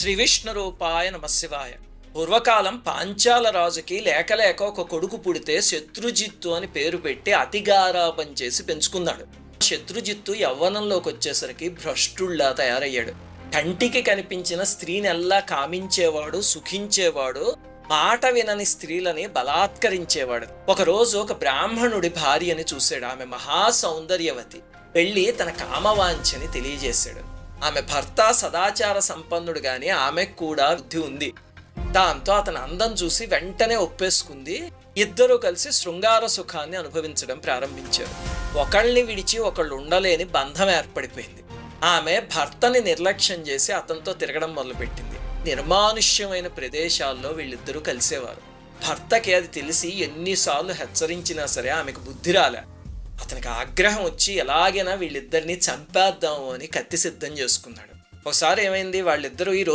శ్రీ విష్ణు రూపాయ నమశివాయ పూర్వకాలం పాంచాల రాజుకి లేకలేక ఒక కొడుకు పుడితే శత్రుజిత్తు అని పేరు పెట్టి అతిగారాపం చేసి పెంచుకున్నాడు. శత్రుజిత్తు యవ్వనంలోకి వచ్చేసరికి భ్రష్టుల్లా తయారయ్యాడు. కంటికి కనిపించిన స్త్రీనెల్లా కామించేవాడు సుఖించేవాడు మాట వినని స్త్రీలని బలాత్కరించేవాడు. ఒకరోజు ఒక బ్రాహ్మణుడి భార్యని చూశాడు ఆమె మహా సౌందర్యవతి. వెళ్ళి తన కామవాంఛని తెలియజేశాడు. ఆమె భర్త సదాచార సంపన్నుడు కానీ ఆమెకు కూడా బుద్ధి ఉంది. దాంతో అతని అందం చూసి వెంటనే ఒప్పేసుకుంది. ఇద్దరూ కలిసి శృంగార సుఖాన్ని అనుభవించడం ప్రారంభించారు. ఒకళ్ళని విడిచి ఒకళ్ళు ఉండలేని బంధం ఏర్పడిపోయింది. ఆమె భర్తని నిర్లక్ష్యం చేసి అతనితో తిరగడం మొదలుపెట్టింది. నిర్మానుష్యమైన ప్రదేశాల్లో వీళ్ళిద్దరూ కలిసేవారు. భర్తకి అది తెలిసి ఎన్నిసార్లు హెచ్చరించినా సరే ఆమెకు బుద్ధి రాలే. అతనికి ఆగ్రహం వచ్చి ఎలాగైనా వీళ్ళిద్దరిని చంపేద్దాము అని కత్తి సిద్ధం చేసుకున్నాడు. ఒకసారి ఏమైంది? వాళ్ళిద్దరూ ఈ రోజు